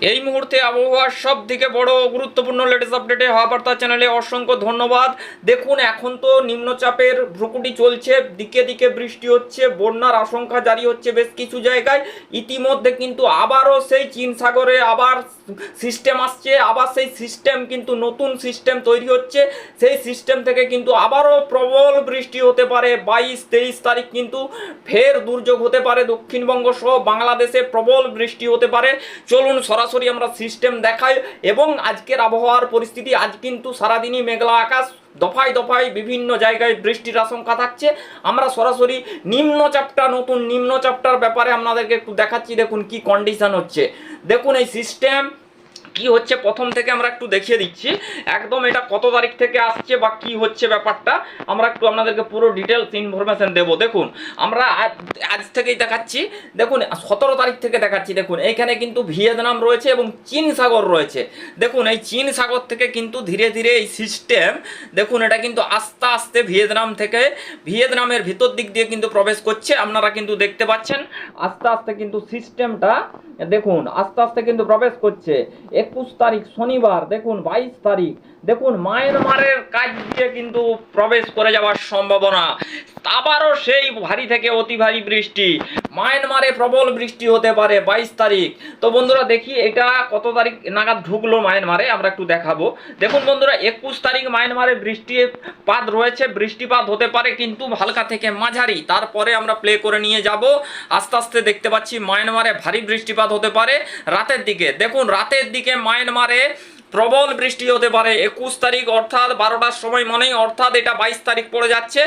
এই মুহূর্তে আবহাওয়ার সব থেকে বড় গুরুত্বপূর্ণ লেটেস্ট আপডেটে হওয়া বার্তা চ্যানেলে অসংখ্য ধন্যবাদ। দেখুন, এখন তো নিম্নচাপের ভ্রুকুটি চলছে, দিকে দিকে বৃষ্টি হচ্ছে, বন্যার আশঙ্কা জারি হচ্ছে বেশ কিছু জায়গায়। ইতিমধ্যে কিন্তু আবারও সেই চীন সাগরে আবার সিস্টেম আসছে, আবার সেই সিস্টেম কিন্তু নতুন সিস্টেম তৈরি হচ্ছে। সেই সিস্টেম থেকে কিন্তু আবারও প্রবল বৃষ্টি হতে পারে, বাইশ তেইশ তারিখ কিন্তু ফের দুর্যোগ হতে পারে দক্ষিণবঙ্গ সহ বাংলাদেশে প্রবল বৃষ্টি হতে পারে। চলুন সরাসরি আমরা সিস্টেম দেখাই এবং আজকের আবহাওয়ার পরিস্থিতি, আজ কিন্তু সারাদিনই মেঘলা আকাশ, দফায় দফায় বিভিন্ন জায়গায় বৃষ্টির আশঙ্কা থাকছে। আমরা সরাসরি নিম্নচাপটা নতুন নিম্নচাপটার ব্যাপারে আপনাদেরকে একটু দেখাচ্ছি, দেখুন কি কন্ডিশন হচ্ছে। দেখুন এই সিস্টেম কি হচ্ছে? প্রথম থেকে আমরা একটু দেখিয়ে দিচ্ছি। একদম এটা কত তারিখ থেকে আসছে বা কি হচ্ছে ব্যাপারটা, আমরা একটু আপনাদেরকে পুরো ডিটেলস ইনফরমেশন দেবো। দেখুন, আমরা আজ থেকেই দেখাচ্ছি। দেখুন, সতেরো তারিখ থেকে দেখাচ্ছি। দেখুন এইখানে কিন্তু ভিয়েতনাম রয়েছে এবং চীন সাগর রয়েছে। দেখুন, এই চীন সাগর থেকে কিন্তু ধীরে ধীরে এই সিস্টেম দেখুন, এটা কিন্তু আস্তে আস্তে ভিয়েতনাম থেকে, ভিয়েতনামের ভিতর দিক দিয়ে কিন্তু প্রবেশ করছে। আপনারা কিন্তু দেখতে পাচ্ছেন, আস্তে আস্তে কিন্তু সিস্টেমটা দেখুন, আস্তে আস্তে কিন্তু প্রবেশ করছে। একুশ তারিখ শনিবার, দেখুন বাইশ তারিখ। দেখুন মায়ানমারের কাজ দিয়ে কিন্তু প্রবেশ করে যাওয়ার সম্ভাবনা। আবারও সেই ভারী থেকে অতি ভারী বৃষ্টি। মায়ানমারে প্রবল বৃষ্টি হতে পারে বাইশ তারিখ। তো বন্ধুরা দেখি এটা কত তারিখ নাগাদ ঢুকলো মায়ানমারে, আমরা একটু দেখাবো। দেখুন বন্ধুরা, একুশ তারিখ মায়ানমারে বৃষ্টিপাত রয়েছে, বৃষ্টিপাত হতে পারে কিন্তু হালকা থেকে মাঝারি। তারপরে আমরা প্লে করে নিয়ে যাব। আস্তে আস্তে দেখতে পাচ্ছি মায়ানমারে ভারী বৃষ্টিপাত হতে পারে রাতের দিকে। দেখুন, রাতের দিকে মায়ানমারে প্রবল বৃষ্টি হতে পারে। একুশ তারিখ অর্থাৎ বারোটার সময় মনেই অর্থাৎ এটা বাইশ তারিখ পড়ে যাচ্ছে।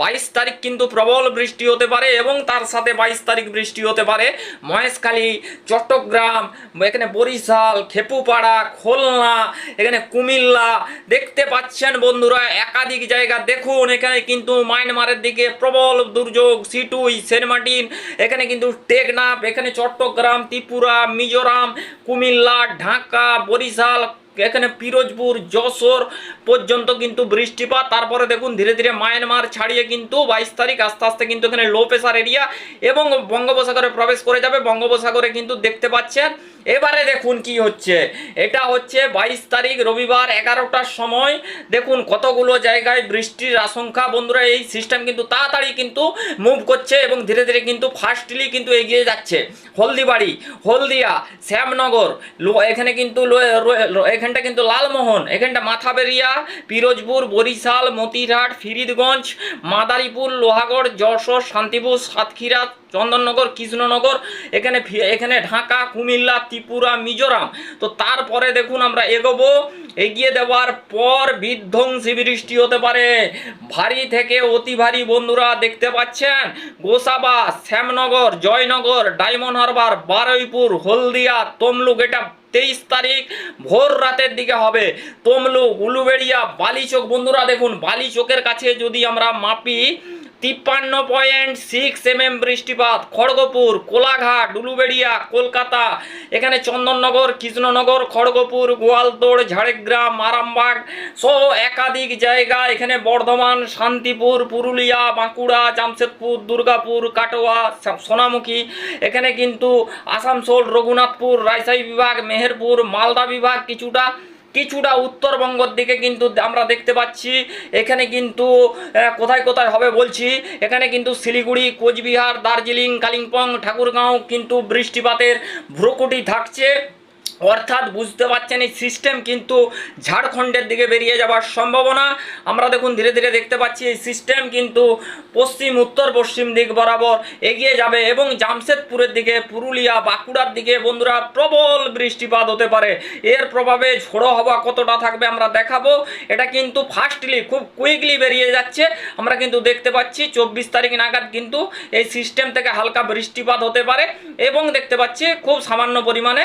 বাইশ তারিখ কিন্তু প্রবল বৃষ্টি হতে পারে এবং তার সাথে বাইশ তারিখ বৃষ্টি হতে পারে। মহেশখালী, চট্টগ্রাম, এখানে বরিশাল, খেপুপাড়া, খুলনা, এখানে কুমিল্লা দেখতে পাচ্ছেন বন্ধুরা। একাধিক জায়গা দেখুন, এখানে কিন্তু মায়ানমারের দিকে প্রবল দুর্যোগ, সিটুই, সেন্ট মার্টিন, এখানে কিন্তু টেকনাফ, এখানে চট্টগ্রাম, ত্রিপুরা, মিজোরাম, কুমিল্লা, ঢাকা, বরিশাল এখানে পিরোজপুর, যশোর পর্যন্ত কিন্তু বৃষ্টিপাত। তারপরে দেখুন, ধীরে ধীরে মায়ানমার ছাড়িয়ে কিন্তু বাইশ তারিখ আস্তে আস্তে কিন্তু এখানে লো প্রেশার এরিয়া এবং বঙ্গোপসাগরে প্রবেশ করে যাবে। বঙ্গোপসাগরে কিন্তু দেখতে পাচ্ছেন এবারে দেখুন কি হচ্ছে। এটা হচ্ছে বাইশ তারিখ রবিবার এগারোটার সময়। দেখুন কতগুলো জায়গায় বৃষ্টির আশঙ্কা। বন্ধুরা, এই সিস্টেম কিন্তু তাড়াতাড়ি কিন্তু মুভ করছে এবং ধীরে ধীরে কিন্তু ফার্স্টলি কিন্তু এগিয়ে যাচ্ছে। হলদিবাড়ি, হলদিয়া, শ্যামনগর এখানে কিন্তু এখানটা কিন্তু লালমোহন, এখানটা মাথাবেরিয়া, পিরোজপুর, বরিশাল, মতিরহাট, ফিরিদগঞ্জ, মাদারীপুর, লোহাগড়, যশোর, শান্তিপুর, সাতক্ষীরা, চন্দননগর, কৃষ্ণনগর, এখানে এখানে ঢাকা, কুমিল্লা ত্রিপুরা, মিজোরাম। তো তারপরে দেখুন আমরা এগোবো। এগিয়ে দেওয়ার পর বিধ্বংসী বৃষ্টি হতে পারে। ভারী থেকে অতি ভারী বন্ধুরা দেখতে পাচ্ছেন। গোসাবা, শ্যামনগর, জয়নগর, ডায়মন্ড হারবার, বারুইপুর, হলদিয়া, তমলুক। এটা তেইশ তারিখ, ভোর রাতের দিকে হবে। তমলুক, উলুবেড়িয়া, বালিচোক। বন্ধুরা দেখুন, বালিচোকের কাছে যদি আমরা মাপি তিপ্পান্ন পয়েন্ট সিক্স এম এম বৃষ্টিপাত, খড়গপুর, কোলাঘাট, উলুবেড়িয়া, কলকাতা, এখানে চন্দননগর, কৃষ্ণনগর, খড়গপুর, গোয়ালতোড়, ঝাড়গ্রাম, আরামবাগ সহ একাধিক জায়গা, এখানে বর্ধমান, শান্তিপুর, পুরুলিয়া, বাঁকুড়া, জামশেদপুর, দুর্গাপুর, কাটোয়া সোনামুখী। এখানে কিন্তু আসানসোল, রঘুনাথপুর, রাজশাহী বিভাগ, মেহেরপুর, মালদা বিভাগ কিছুটা কিছুটা উত্তরবঙ্গর দিকে কিন্তু আমরা দেখতে পাচ্ছি। এখানে কিন্তু কোথায় কোথায় হবে বলছি, এখানে কিন্তু শিলিগুড়ি, কোচবিহার, দার্জিলিং, কালিম্পং, ঠাকুরগাঁও কিন্তু বৃষ্টিপাতের ভ্রুকুটি থাকছে। অর্থাৎ বুঝতে পারছেন এই সিস্টেম কিন্তু ঝাড়খণ্ডের দিকে বেরিয়ে যাওয়ার সম্ভাবনা। আমরা দেখুন ধীরে ধীরে দেখতে পাচ্ছি এই সিস্টেম কিন্তু পশ্চিম, উত্তর, পশ্চিম দিক বরাবর এগিয়ে যাবে এবং জামশেদপুরের দিকে, পুরুলিয়া, বাঁকুড়ার দিকে বন্ধুরা প্রবল বৃষ্টিপাত হতে পারে। এর প্রভাবে ঝোড়ো হওয়া কতটা থাকবে আমরা দেখাবো। এটা কিন্তু ফাস্টলি খুব কুইকলি বেরিয়ে যাচ্ছে। আমরা কিন্তু দেখতে পাচ্ছি চব্বিশ তারিখ নাগাদ কিন্তু এই সিস্টেম থেকে হালকা বৃষ্টিপাত হতে পারে এবং দেখতে পাচ্ছি খুব সামান্য পরিমাণে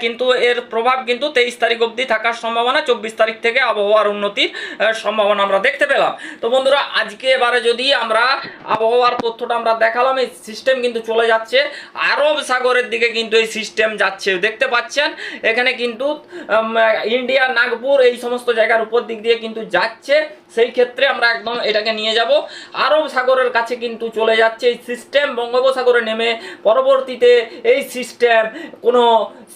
কিন্তু এর প্রভাব কিন্তু তেইশ তারিখ অবধি থাকার সম্ভাবনা, চব্বিশ তারিখ থেকে আবহাওয়ার উন্নতির সম্ভাবনা আমরা দেখতে পেলাম। তো বন্ধুরা, আজকে এবারে যদি আমরা আবহাওয়ার তথ্যটা আমরা দেখালাম, এই সিস্টেম কিন্তু চলে যাচ্ছে। আরব সাগরের দিকে কিন্তু এই সিস্টেম যাচ্ছে, দেখতে পাচ্ছেন? এখানে কিন্তু ইন্ডিয়া, নাগপুর এই সমস্ত জায়গার উপর দিক দিয়ে কিন্তু যাচ্ছে। সেই ক্ষেত্রে আমরা একদম এটাকে নিয়ে যাব। আরব সাগরের কাছে কিন্তু চলে যাচ্ছে এই সিস্টেম বঙ্গোপসাগরে নেমে পরবর্তীতে এই সিস্টেম কোনো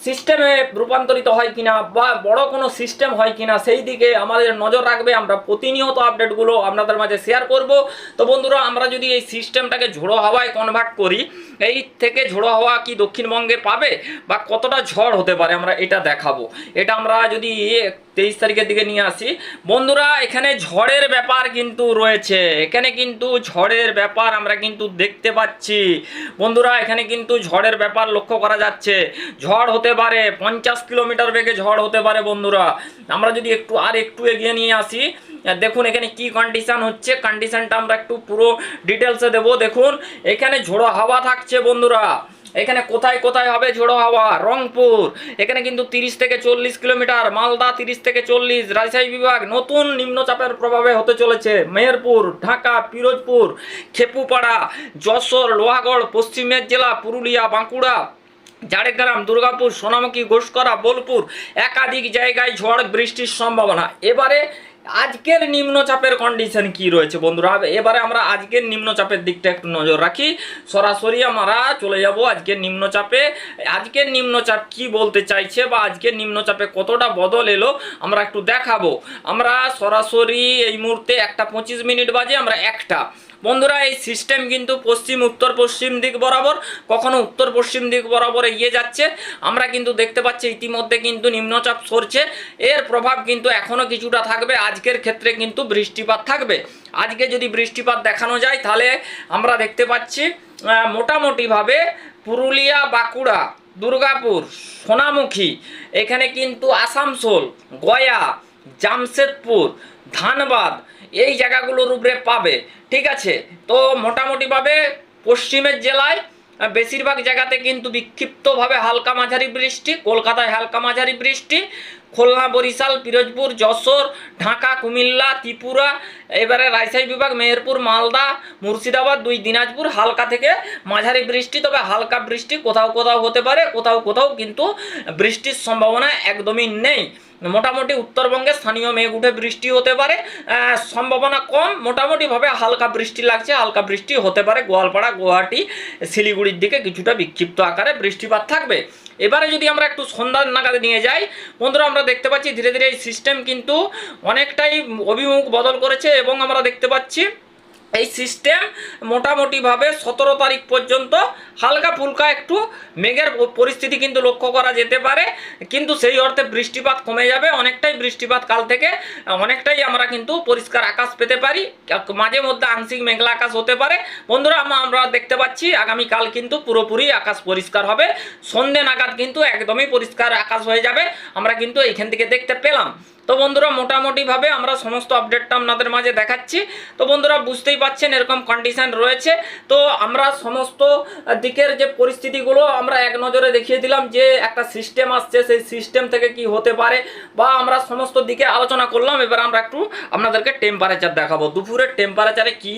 সিস্টেমে রূপান্তরিত হয় কিনা বা বড় কোনো সিস্টেম হয় কিনা, সেই দিকে আমাদের নজর রাখবে। আমরা প্রতিনিয়ত আপডেটগুলো আপনাদের মাঝে শেয়ার করব। তো বন্ধুরা, আমরা যদি এই সিস্টেমটাকে ঝোড়ো হাওয়ায় কনভার্ট করি, এই থেকে ঝোড়ো হাওয়া কি দক্ষিণবঙ্গে পাবে? বা কতটা ঝড় হতে পারে? আমরা এটা দেখাবো। এটা আমরা যদি তেইশ তারিখের দিকে নিয়ে আসি। বন্ধুরা, এখানে ঝড়ের ব্যাপার কিন্তু রয়েছে। এখানে কিন্তু ঝড়ের ব্যাপার আমরা কিন্তু দেখতে পাচ্ছি। বন্ধুরা, এখানে কিন্তু ঝড়ের ব্যাপার লক্ষ্য করা যাচ্ছে। ঝড় হতে পারে, পঞ্চাশ কিলোমিটার বেগে ঝড় হতে পারে বন্ধুরা। আমরা যদি একটু আর একটু এগিয়ে নিয়ে আসি দেখুন, এখানে কি কন্ডিশন হচ্ছে? কন্ডিশনটা আমরা একটু পুরো ডিটেলসে দেবো। দেখুন, এখানে ঝোড়ো হাওয়া থাকছে বন্ধুরা। এখানে কোথায় কোথায় হবে ঝোড়ো হাওয়া? রংপুর। এখানে কিন্তু তিরিশ থেকে চল্লিশ কিলোমিটার, মালদা তিরিশ থেকে চল্লিশ, রাজশাহী বিভাগ। নতুন নিম্নচাপের প্রভাবে হতে চলেছে। মেহেরপুর, ঢাকা, পিরোজপুর, খেপুপাড়া, যশোর, লোহাগড় পশ্চিমের জেলা পুরুলিয়া, বাঁকুড়া, ঝাড়গ্রাম, দুর্গাপুর, সোনামুখী, ঘোষকরা, বোলপুর। একাধিক জায়গায় ঝড়, বৃষ্টির সম্ভাবনা। এবারে আজকের নিম্নচাপের কন্ডিশন কি রয়েছে বন্ধুরা? এবারে আমরা আজকের নিম্নচাপের দিকটা একটু নজর রাখি। সরাসরি আমরা চলে যাব আজকের নিম্নচাপে আজকের নিম্নচাপ কি বলতে চাইছে বা আজকের নিম্নচাপে কতটা বদল এলো, আমরা একটু দেখাবো। আমরা সরাসরি এই মুহূর্তে একটা পঁচিশ মিনিট বাজে, আমরা একটা। বন্ধুরা, এই সিস্টেম কিন্তু পশ্চিম, উত্তর, পশ্চিম দিক বরাবর, কখনো উত্তর, পশ্চিম দিক বরাবর এগিয়ে যাচ্ছে। আমরা কিন্তু দেখতে পাচ্ছি ইতিমধ্যে কিন্তু নিম্নচাপ সরছে। এর প্রভাব কিন্তু এখনও কিছুটা থাকবে। আজকের ক্ষেত্রে কিন্তু বৃষ্টিপাত থাকবে। আজকে যদি বৃষ্টিপাত দেখানো যায়, তাহলে আমরা দেখতে পাচ্ছি মোটামুটিভাবে পুরুলিয়া, বাঁকুড়া, দুর্গাপুর, সোনামুখী, এখানে কিন্তু আসানসোল, গয়া, জামশেদপুর, ধানবাদ এই জায়গাগুলোর উপরে পাবে, ঠিক আছে? তো মোটামুটিভাবে পশ্চিমের জেলায় বেশিরভাগ জায়গাতে কিন্তু বিক্ষিপ্তভাবে হালকা মাঝারি বৃষ্টি, কলকাতায় হালকা মাঝারি বৃষ্টি খুলনা, বরিশাল, পিরোজপুর, যশোর, ঢাকা, কুমিল্লা, ত্রিপুরা, এবারে রাজশাহী বিভাগ, মেহেরপুর, মালদা, মুর্শিদাবাদ, দুই দিনাজপুর, হালকা থেকে মাঝারি বৃষ্টি, তবে হালকা বৃষ্টি কোথাও কোথাও হতে পারে, কোথাও কোথাও কিন্তু বৃষ্টির সম্ভাবনা একদমই নেই। মোটামুটি উত্তরবঙ্গে স্থানীয় মেঘ উঠে বৃষ্টি হতে পারে সম্ভাবনা কম, মোটামুটিভাবে হালকা বৃষ্টি লাগছে, হালকা বৃষ্টি হতে পারে, গোয়ালপাড়া, গুয়াহাটি, শিলিগুড়ির দিকে কিছুটা বিক্ষিপ্ত আকারে বৃষ্টিপাত থাকবে। এবারে যদি আমরা একটু সন্ধ্যার নাগাদে নিয়ে যাই, বন্ধুরা, আমরা দেখতে পাচ্ছি ধীরে ধীরে এই সিস্টেম কিন্তু অনেকটাই অভিমুখ বদল করেছে এবং আমরা দেখতে পাচ্ছি এই সিস্টেম মোটামুটিভাবে সতেরো তারিখ পর্যন্ত হালকা ফুলকা একটু মেঘের পরিস্থিতি কিন্তু লক্ষ্য করা যেতে পারে। কিন্তু সেই অর্থে বৃষ্টিপাত কমে যাবে। অনেকটাই বৃষ্টিপাত কাল থেকে, অনেকটাই আমরা কিন্তু পরিষ্কার আকাশ পেতে পারি। মাঝে মধ্যে আংশিক মেঘলা আকাশ হতে পারে। বন্ধুরা আমরা দেখতে পাচ্ছি আগামীকাল কিন্তু পুরোপুরি আকাশ পরিষ্কার হবে। সন্ধে নাগাদ কিন্তু একদমই পরিষ্কার আকাশ হয়ে যাবে। আমরা কিন্তু এইখান থেকে দেখতে পেলাম। তো বন্ধুরা, মোটামুটিভাবে আমরা সমস্ত আপডেটটা আপনাদের মাঝে দেখাচ্ছি। তো বন্ধুরা, বুঝতেই পাচ্ছেন এরকম কন্ডিশন রয়েছে। তো আমরা সমস্ত দিকের যে পরিস্থিতিগুলো, আমরা এক নজরে দেখিয়ে দিলাম যে একটা সিস্টেম আসছে, সেই সিস্টেম থেকে কি হতে পারে বা আমরা সমস্ত দিকে আলোচনা করলাম। এবার আমরা একটু আপনাদেরকে টেম্পারেচার দেখাবো। দুপুরের টেম্পারেচারে কি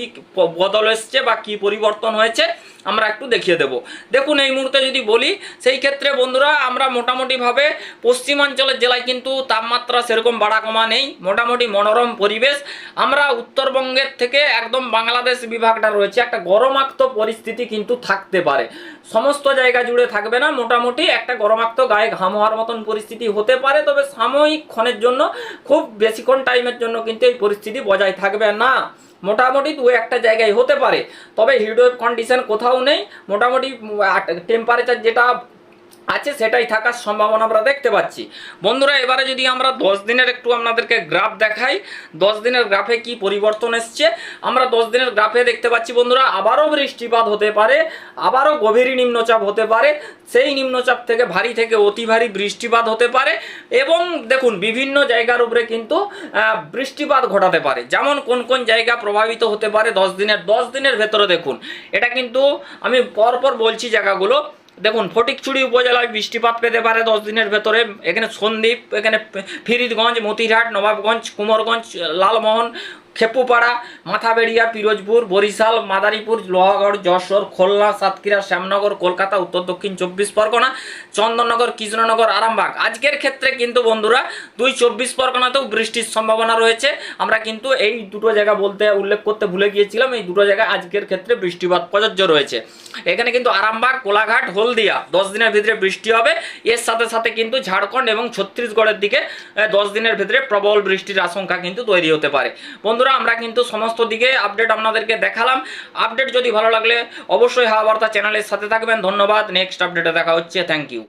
বদল এসছে বা কি পরিবর্তন হয়েছে? আমরা একটু দেখিয়ে দেব। দেখুন, এই মুহূর্তে যদি বলি, সেই ক্ষেত্রে বন্ধুরা, আমরা মোটামুটিভাবে পশ্চিমাঞ্চলের জেলায় কিন্তু তাপমাত্রা সেরকম বাড়া কমা নেই, মোটামুটি মনোরম পরিবেশ। আমরা উত্তরবঙ্গের থেকে একদম বাংলাদেশ বিভাগটা রয়েছে, একটা গরমাক্ত পরিস্থিতি কিন্তু থাকতে পারে। সমস্ত জায়গা জুড়ে থাকবে না, মোটামুটি একটা গরমাক্ত গায়ে ঘাম হওয়ার মতন পরিস্থিতি হতে পারে, তবে সাময়িক ক্ষণের জন্য, খুব বেশিক্ষণ টাইমের জন্য কিন্তু এই পরিস্থিতি বজায় থাকবে না। মোটামুটি দু একটা জায়গায় হতে পারে। তবে হিটওয়েভ কন্ডিশন কোথাও নেই। মোটামুটি টেম্পারেচার যেটা আছে, সেটাই থাকার সম্ভাবনা আমরা দেখতে পাচ্ছি। বন্ধুরা, এবারে যদি আমরা দশ দিনের একটু আপনাদেরকে গ্রাফ দেখাই, দশ দিনের গ্রাফে কি পরিবর্তন এসছে? আমরা দশ দিনের গ্রাফে দেখতে পাচ্ছি বন্ধুরা, আবারও বৃষ্টিপাত হতে পারে, আবারও গভীর নিম্নচাপ হতে পারে, সেই নিম্নচাপ থেকে ভারী থেকে অতি ভারী বৃষ্টিপাত হতে পারে এবং দেখুন, বিভিন্ন জায়গার উপরে কিন্তু বৃষ্টিপাত ঘটাতে পারে। যেমন কোন কোন জায়গা প্রভাবিত হতে পারে দশ দিনের দশ দিনের ভেতরে দেখুন। এটা কিন্তু আমি পরপর বলছি জায়গাগুলো। দেখুন ফটিকচুড়ি উপজেলায় বৃষ্টিপাত পেতে পারে দশ দিনের ভেতরে। এখানে সন্দ্বীপ এখানে ফিরিদগঞ্জ, মতিরহাট, নবাবগঞ্জ, কুমরগঞ্জ, লালমোহন খেপুপাড়া, মাথাবেড়িয়া, পিরোজপুর, বরিশাল, মাদারীপুর, লোহাগড়, যশোর, খুলনা, সাতক্ষীরা, শ্যামনগর, কলকাতা, উত্তর দক্ষিণ, চব্বিশ পরগনা, চন্দননগর, কৃষ্ণনগর, আরামবাগ। আজকের ক্ষেত্রে কিন্তু বন্ধুরা দুই চব্বিশ পরগনাতেও বৃষ্টির সম্ভাবনা রয়েছে। আমরা কিন্তু এই দুটো জায়গা বলতে উল্লেখ করতে ভুলে গিয়েছিলাম, এই দুটো জায়গায় আজকের ক্ষেত্রে বৃষ্টিপাত প্রযোজ্য রয়েছে। এখানে কিন্তু আরামবাগ, কোলাঘাট, হলদিয়া, দশ দিনের ভিতরে বৃষ্টি হবে। এর সাথে সাথে কিন্তু ঝাড়খণ্ড এবং ছত্তিশগড়ের দিকে দশ দিনের ভিতরে প্রবল বৃষ্টির আশঙ্কা কিন্তু তৈরি হতে পারে। বন্ধুরা, আমরা কিন্তু সমস্ত দিকে আপডেট আপনাদেরকে দেখালাম। আপডেট যদি ভালো লাগলে অবশ্যই হাওয়া বার্তা চ্যানেলের সাথে থাকবেন। ধন্যবাদ। নেক্সট আপডেটে দেখা হচ্ছে। Thank you